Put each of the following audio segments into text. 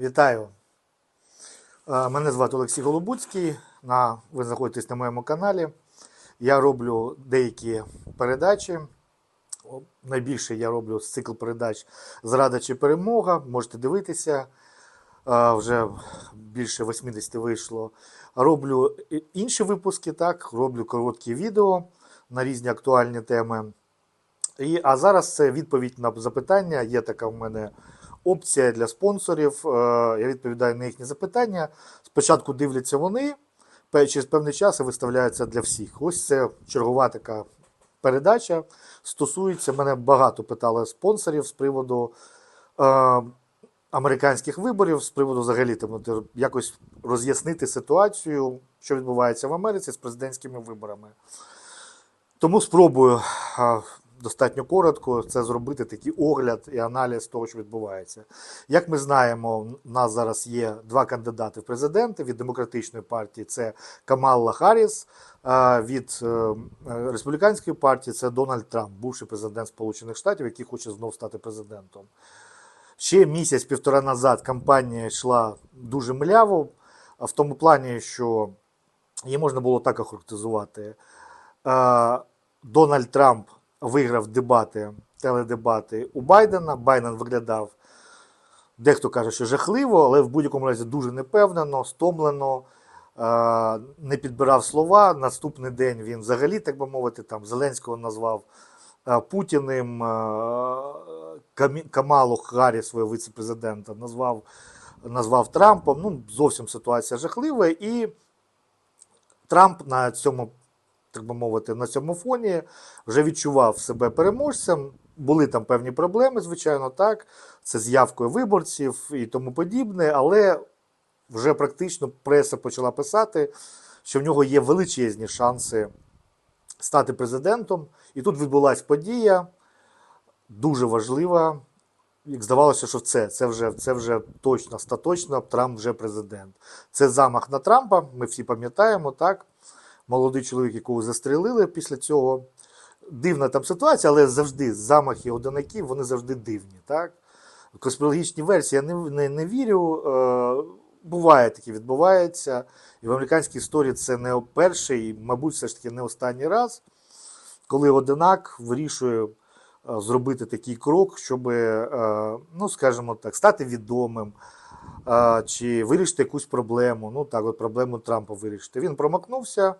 Вітаю. Е, Мене звати Олексій Голобуцький. На, ви знаходитесь на моєму каналі. Я роблю деякі передачі. Найбільше я роблю цикл передач Зрада чи перемога. Можете дивитися. Е, Вже більше 80 вийшло. Роблю інші випуски, так, роблю короткі відео на різні актуальні теми. І, а зараз це відповідь на запитання. Є така в мене опція для спонсорів. Е, Я відповідаю на їхні запитання. Спочатку дивляться вони, через певний час і виставляється для всіх. Ось це чергова така передача. Стосується мене багато питали спонсорів з приводу е, американських виборів, з приводу взагалі там, якось роз'яснити ситуацію, що відбувається в Америці з президентськими виборами. Тому спробую а, достатньо коротко це зробити, такий огляд і аналіз того, що відбувається. Як ми знаємо, у нас зараз є два кандидати в президенти від демократичної партії: це Камалла Харріс, а від е, республіканської партії це Дональд Трамп, бувший президент Сполучених Штатів, який хоче знов стати президентом. Ще місяць-півтора назад кампанія йшла дуже мляво, в тому плані, що її можна було так охарактеризувати. Е, Дональд Трамп виграв дебати, теледебати у Байдена. Байден виглядав, дехто каже, що жахливо, але в будь-якому разі дуже непевнено, стомлено, е, не підбирав слова. Наступний день він взагалі, так би мовити, там Зеленського назвав е, Путіним, е, Камалу Харріс, свого віце-президента, назвав, назвав Трампом. Ну, зовсім ситуація жахлива. І Трамп на цьому, так би мовити, на цьому фоні вже відчував себе переможцем. Були там певні проблеми, звичайно, так. Це з явкою виборців і тому подібне, але вже практично преса почала писати, що в нього є величезні шанси стати президентом. І тут відбулася подія дуже важлива. Як здавалося, що це, це, вже, це вже точно, остаточно, Трамп вже президент. Це замах на Трампа, ми всі пам'ятаємо, так? Молодий чоловік, якого застрелили після цього. Дивна там ситуація, але завжди замахи одинаків, вони завжди дивні. Так? Конспірологічні версії я не, не, не вірю. Е, буває таке, відбувається. І в американській історії це не перший, і, мабуть, все ж таки не останній раз, коли одинак вирішує е, зробити такий крок, щоб, е, ну, скажімо так, стати відомим е, чи вирішити якусь проблему. Ну, так, от проблему Трампа вирішити. Він промахнувся,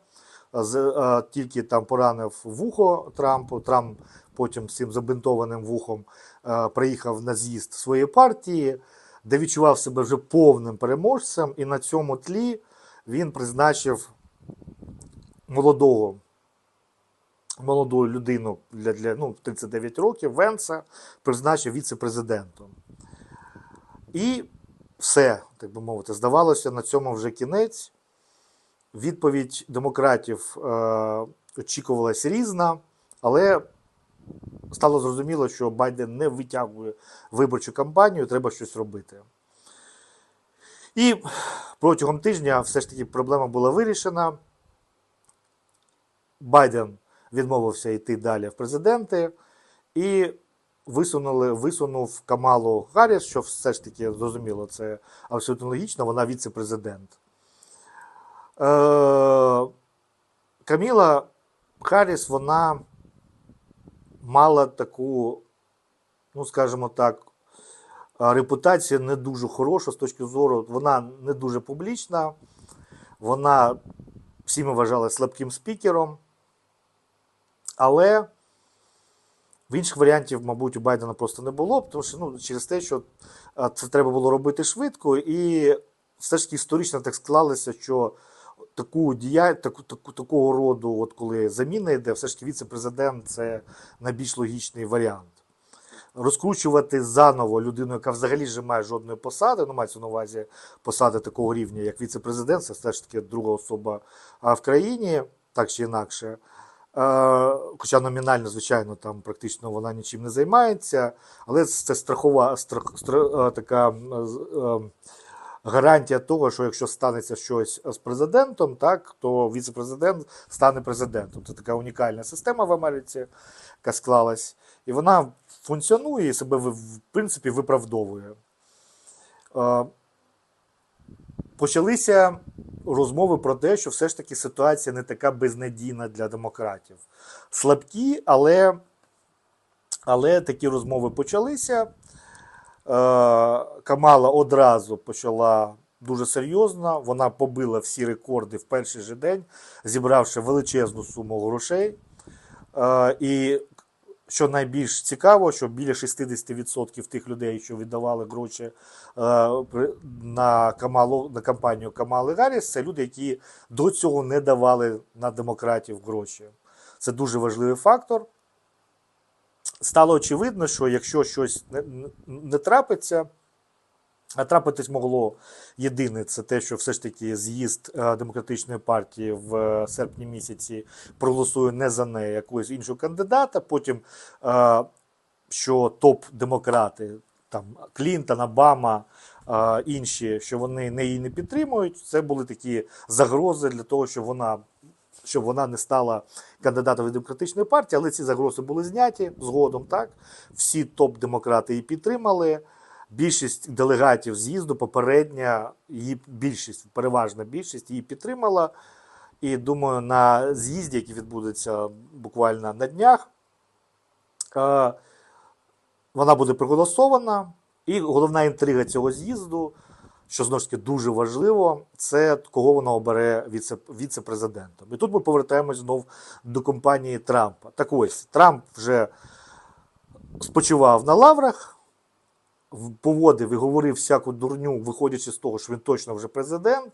тільки там поранив вухо Трампу. Трамп потім з цим забинтованим вухом приїхав на з'їзд своєї партії, де відчував себе вже повним переможцем, і на цьому тлі він призначив молодого молоду людину для, для ну, 39 років Венса призначив віце-президентом. І все, так би мовити, здавалося, на цьому вже кінець. Відповідь демократів е, очікувалась різна, але стало зрозуміло, що Байден не витягує виборчу кампанію, треба щось робити. І протягом тижня все ж таки проблема була вирішена. Байден відмовився йти далі в президенти і висунули, висунув Камалу Харріс, що все ж таки зрозуміло, це абсолютно логічно, вона віце-президент. Е, Каміла Харріс, вона мала таку, ну скажімо так, е, репутацію не дуже хорошу з точки зору, вона не дуже публічна, вона всіми вважала слабким спікером. Але в інших варіантів, мабуть, у Байдена просто не було, тому що ну, через те, що це треба було робити швидко, і все ж таки історично так склалося, що таку дія, таку, таку, такого роду, от коли заміна йде, все ж таки віце-президент це найбільш логічний варіант. Розкручувати заново людину, яка взагалі ж має жодної посади, ну мається на увазі посади такого рівня, як віце-президент, це все ж таки друга особа в країні, так чи інакше. Е, Хоча номінально, звичайно, там практично вона нічим не займається, але це страхова страх, стра- е, така е, гарантія того, що якщо станеться щось з президентом, так, то віце-президент стане президентом. Це така унікальна система в Америці, яка склалась, і вона функціонує і себе в принципі виправдовує. Е, почалися розмови про те, що все ж таки ситуація не така безнадійна для демократів. Слабкі, але, але такі розмови почалися. Е, Камала одразу почала дуже серйозно. Вона побила всі рекорди в перший же день, зібравши величезну суму грошей. Е, І що найбільш цікаво, що біля 60% тих людей, що віддавали гроші е, на Камалу на кампанію Камали Гарріс, це люди, які до цього не давали на демократів гроші. Це дуже важливий фактор. Стало очевидно, що якщо щось не, не- трапиться, а трапитись могло єдине, це те, що все ж таки з'їзд е, демократичної партії в е, серпні місяці проголосує не за неї, якогось іншого кандидата. Потім, е, що топ-демократи, там Клінтон, Обама, інші, що вони не її не підтримують. Це були такі загрози для того, щоб вона. Щоб вона не стала кандидатом від демократичної партії, але ці загрози були зняті згодом. Так всі топ-демократи її підтримали. Більшість делегатів з'їзду попередня, її більшість, переважна більшість її підтримала. І думаю, на з'їзді, який відбудеться буквально на днях, е, вона буде проголосована. І головна інтрига цього з'їзду, що знову ж таки дуже важливо, це кого вона обере віце, віце-президентом. І тут ми повертаємось знов до компанії Трампа. Так ось, Трамп вже спочивав на лаврах, поводив і говорив всяку дурню, виходячи з того, що він точно вже президент,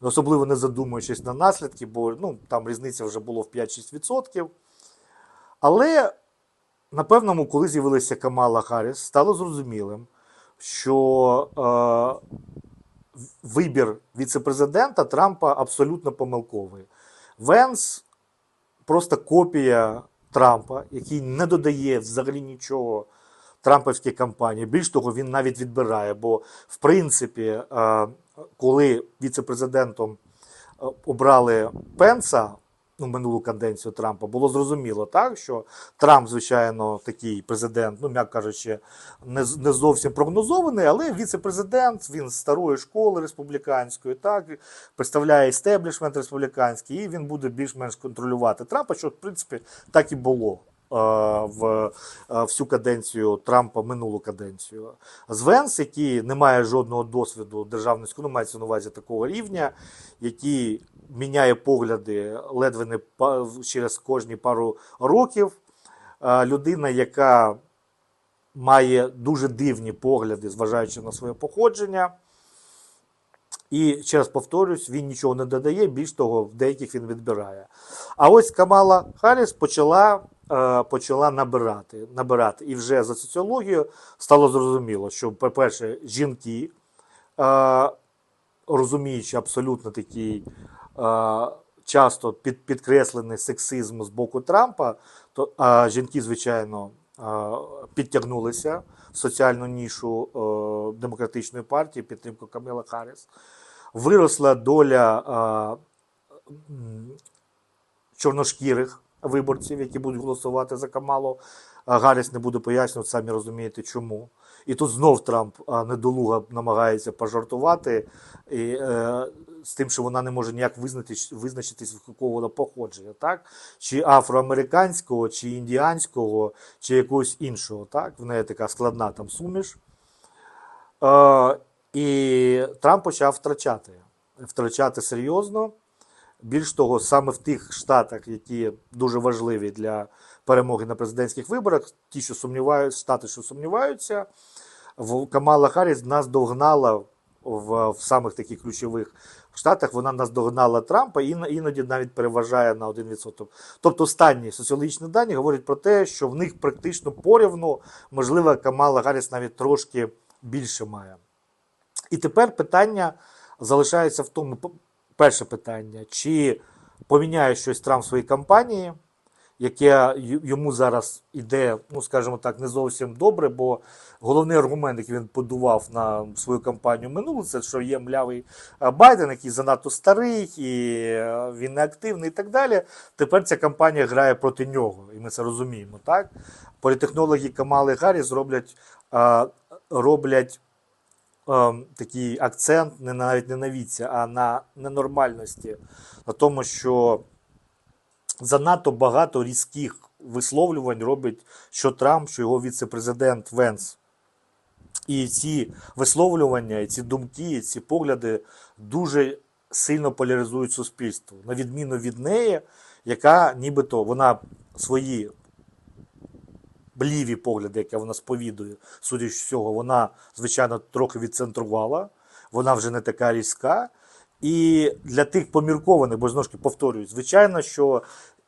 особливо не задумуючись на наслідки, бо ну, там різниця вже було в 5-6%. Але на певному, коли з'явилася Камала Харріс, стало зрозумілим, що е, вибір віце-президента Трампа абсолютно помилковий. Венс просто копія Трампа, який не додає взагалі нічого Трампівській кампанії. Більш того, він навіть відбирає. Бо, в принципі, е, коли віце-президентом е, обрали Пенса. Ну, минулу каденцію Трампа було зрозуміло, так що Трамп, звичайно, такий президент, ну м'яко кажучи, не, не зовсім прогнозований, але віце-президент, він з старої школи республіканської, так представляє істеблішмент республіканський, і він буде більш-менш контролювати Трампа, що в принципі так і було. е, В е, всю каденцію Трампа минулу каденцію. З Венс, який не має жодного досвіду державницького, ну мається на увазі такого рівня, який міняє погляди ледве не через кожні пару років. Людина, яка має дуже дивні погляди, зважаючи на своє походження. І ще раз повторюсь, він нічого не додає, більш того, в деяких він відбирає. А ось Камала Харріс почала, е, почала набирати, набирати. І вже за соціологією стало зрозуміло, що, по-перше, жінки, е, розуміючи абсолютно такий часто під, підкреслений сексизм з боку Трампа, то а жінки, звичайно, е, підтягнулися в соціальну нішу е, демократичної партії, підтримку Камила Харріс. Виросла доля е, чорношкірих виборців, які будуть голосувати за Камалу. Гарріс не буде пояснювати, самі розумієте, чому. І тут знов Трамп недолуга намагається пожартувати і, е, з тим, що вона не може ніяк визначитись, визначитись, в якого вона походження, так? Чи афроамериканського, чи індіанського, чи якогось іншого. Так? В неї така складна там суміш. Е, і Трамп почав втрачати. Втрачати серйозно. Більш того, саме в тих штатах, які дуже важливі для перемоги на президентських виборах, ті, що сумніваються, штати, що сумніваються, Камала Харріс нас догнала в, в самих таких ключових штатах. Вона нас догнала Трампа і іноді навіть переважає на 1%. Тобто останні соціологічні дані говорять про те, що в них практично порівну, можливо, Камала Гарріс навіть трошки більше має. І тепер питання залишається в тому: перше питання: чи поміняє щось Трамп в своїй кампанії, яке йому зараз іде, ну скажімо так, не зовсім добре, бо головний аргумент, який він подував на свою кампанію минулу, це що є млявий е, Байден, який занадто старий, і е, він неактивний і так далі. Тепер ця кампанія грає проти нього, і ми це розуміємо. Так? Політехнологи Камали Гарріс роблять, е, роблять ем, такий акцент не навіть не на віці, а на ненормальності, на тому, що занадто багато різких висловлювань робить що Трамп, що його віце-президент Венс. І ці висловлювання, і ці думки, і ці погляди дуже сильно поляризують суспільство, на відміну від неї, яка нібито вона свої ліві погляди, які вона сповідує, судячи з цього, вона, звичайно, трохи відцентрувала, вона вже не така різка. І для тих поміркованих, бо знову ж повторюю, звичайно, що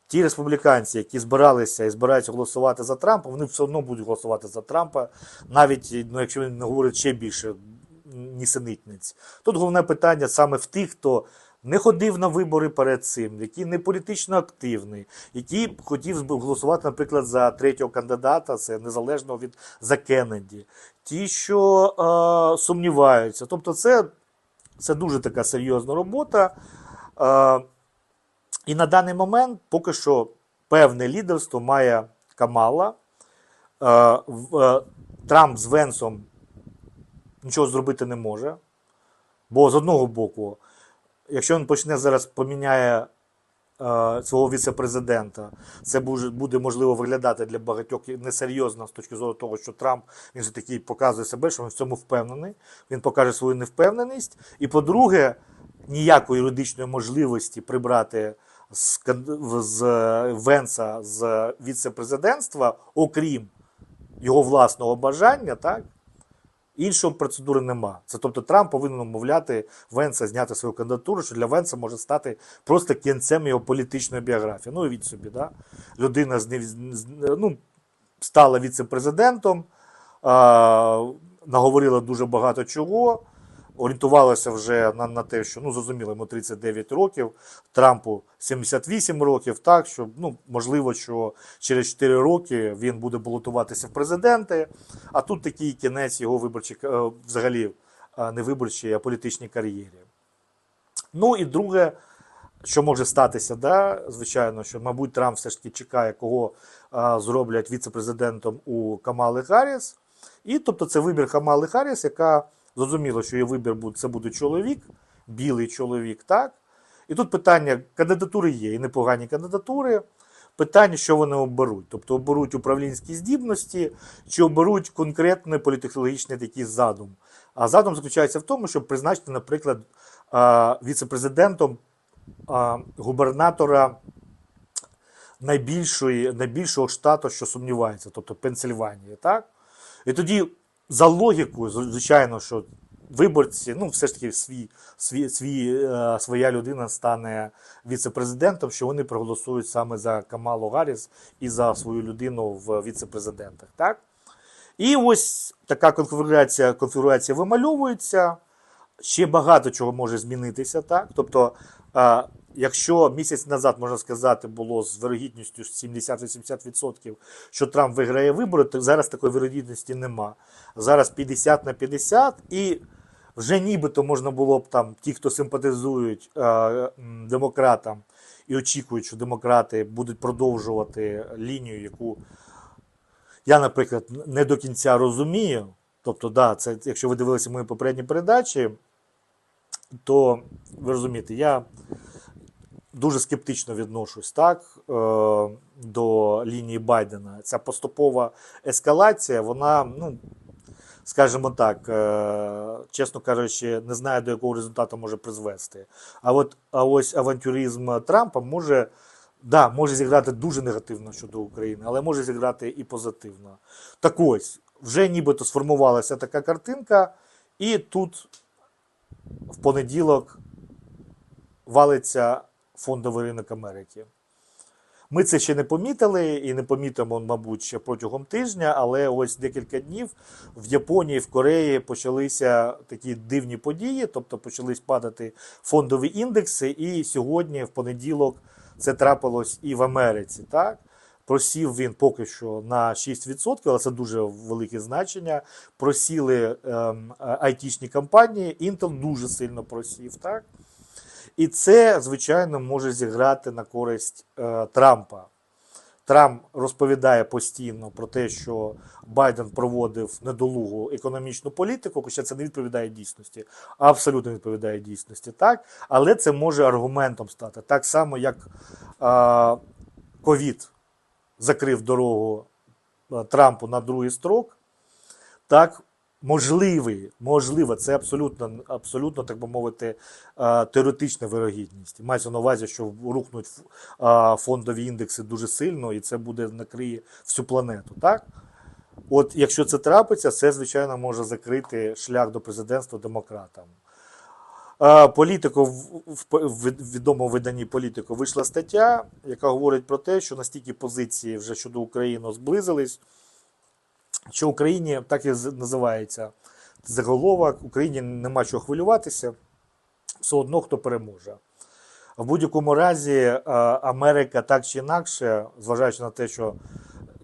ті республіканці, які збиралися і збираються голосувати за Трампа, вони все одно будуть голосувати за Трампа, навіть ну, якщо він не говорить ще більше нісенітниць. Тут головне питання саме в тих, хто не ходив на вибори перед цим, який не політично активний, який хотів би голосувати, наприклад, за третього кандидата, це незалежно від за Кеннеді, ті, що е, сумніваються. Тобто, це, це дуже така серйозна робота. І на даний момент поки що певне лідерство має Камала. Трамп з Венсом нічого зробити не може. Бо з одного боку, якщо він почне зараз поміняє е, свого віце-президента, це буде, можливо виглядати для багатьох несерйозно з точки зору того, що Трамп він же такий показує себе, що він в цьому впевнений. Він покаже свою невпевненість. І по-друге, ніякої юридичної можливості прибрати з, з е, Венса з віце-президентства, окрім його власного бажання, так? Іншої процедури нема. Це тобто Трамп повинен умовляти Венса зняти свою кандидатуру, що для Венса може стати просто кінцем його політичної біографії. Ну, від собі, да? людина з, з- ну, стала віце-президентом, наговорила дуже багато чого, орієнтувалася вже на, на те, що ну, зрозуміло, йому 39 років, Трампу 78 років, так що ну, можливо, що через 4 роки він буде балотуватися в президенти. А тут такий кінець його виборчій, е, взагалі е, не виборчій, а політичній кар'єрі. Ну і друге, що може статися, да, звичайно, що, мабуть, Трамп все ж таки чекає, кого а, зроблять віце-президентом у Камали Харріс. І тобто це вибір Камали Харріс, яка зрозуміло, що її вибір буде, це буде чоловік, білий чоловік, так? І тут питання: кандидатури є, і непогані кандидатури. Питання, що вони оберуть. Тобто оберуть управлінські здібності, чи оберуть конкретний політехнологічний такий задум. А задум заключається в тому, щоб призначити, наприклад, віце-президентом губернатора найбільшої, найбільшого штату, що сумнівається, тобто Пенсильванії. Так? І тоді, за логікою, звичайно, що виборці, ну, все ж таки, свій, свій, свій, е, своя людина стане віце-президентом, що вони проголосують саме за Камалу Гарріс і за свою людину в віце-президентах. Так? І ось така конфігурація, конфігурація вимальовується. Ще багато чого може змінитися, так? Тобто, а, якщо місяць назад, можна сказати, було з вирогідністю 70-80%, що Трамп виграє вибори, то зараз такої вирогідності нема. Зараз 50 на 50, і вже нібито можна було б там, ті, хто симпатизують е, демократам і очікують, що демократи будуть продовжувати лінію, яку я, наприклад, не до кінця розумію. Тобто, да, це, якщо ви дивилися мої попередні передачі, то ви розумієте, я дуже скептично відношусь так, е, до лінії Байдена. Ця поступова ескалація, вона, ну, скажімо так, е, чесно кажучи, не знаю, до якого результату може призвести. А от а ось авантюризм Трампа може. Да, може зіграти дуже негативно щодо України, але може зіграти і позитивно. Так ось, вже нібито сформувалася така картинка, і тут в понеділок валиться фондовий ринок Америки. Ми це ще не помітили і не помітимо, мабуть, ще протягом тижня, але ось декілька днів в Японії, в Кореї почалися такі дивні події, тобто почались падати фондові індекси, і сьогодні, в понеділок, це трапилось і в Америці. Так? Просів він поки що на 6%, але це дуже велике значення. Просіли ем, айтішні компанії, Intel дуже сильно просів. Так? І це, звичайно, може зіграти на користь е, Трампа. Трамп розповідає постійно про те, що Байден проводив недолугу економічну політику, хоча це не відповідає дійсності, абсолютно не відповідає дійсності, так? Але це може аргументом стати. Так само, як а, ковід закрив дорогу Трампу на другий строк, так можливий, можливо, це абсолютно, абсолютно, так би мовити, е, теоретична вирогідність. Мається на увазі, що рухнуть е, фондові індекси дуже сильно, і це буде накриє всю планету. Так? От якщо це трапиться, це, звичайно, може закрити шлях до президентства демократам. Е, Політико в виданні політико вийшла стаття, яка говорить про те, що настільки позиції вже щодо України зблизились, що Україні так і називається заголовок, Україні нема чого хвилюватися, все одно хто переможе. В будь-якому разі е, Америка так чи інакше, зважаючи на те, що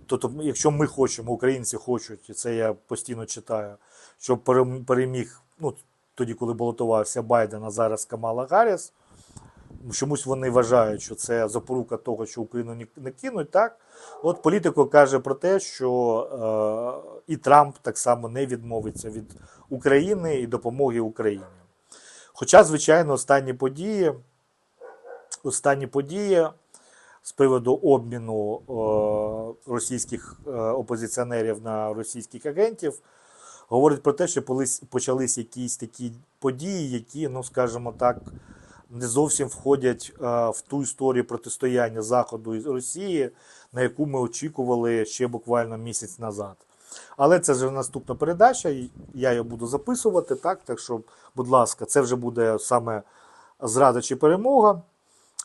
тобто, якщо ми хочемо, українці хочуть, і це я постійно читаю, щоб переміг, ну тоді, коли балотувався Байден, а зараз Камала Гарріс, чомусь вони вважають, що це запорука того, що Україну не кинуть. Так, от політико каже про те, що е, і Трамп так само не відмовиться від України і допомоги Україні. Хоча, звичайно, останні події, останні події з приводу обміну е, російських е, опозиціонерів на російських агентів говорить про те, що почались якісь такі події, які, ну скажімо так, не зовсім входять е, в ту історію протистояння Заходу і Росії, на яку ми очікували ще буквально місяць назад. Але це вже наступна передача, я її буду записувати, так, так що, будь ласка, це вже буде саме зрада чи перемога.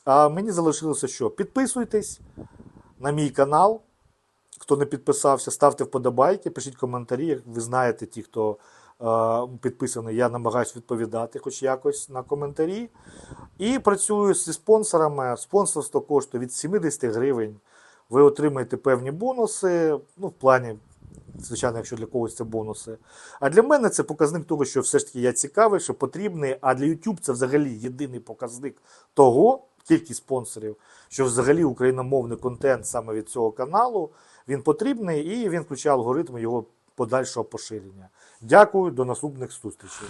А мені залишилося що? Підписуйтесь на мій канал. Хто не підписався, ставте вподобайки, пишіть коментарі. Як ви знаєте, ті, хто підписаний, я намагаюся відповідати хоч якось на коментарі. І працюю зі спонсорами. Спонсорство коштує від 70 гривень. Ви отримаєте певні бонуси. Ну, в плані, звичайно, якщо для когось це бонуси. А для мене це показник того, що все ж таки я цікавий, що потрібний. А для YouTube це взагалі єдиний показник того, кількість спонсорів, що взагалі україномовний контент саме від цього каналу він потрібний і він включає алгоритм його подальшого поширення. Дякую, до наступних зустрічей.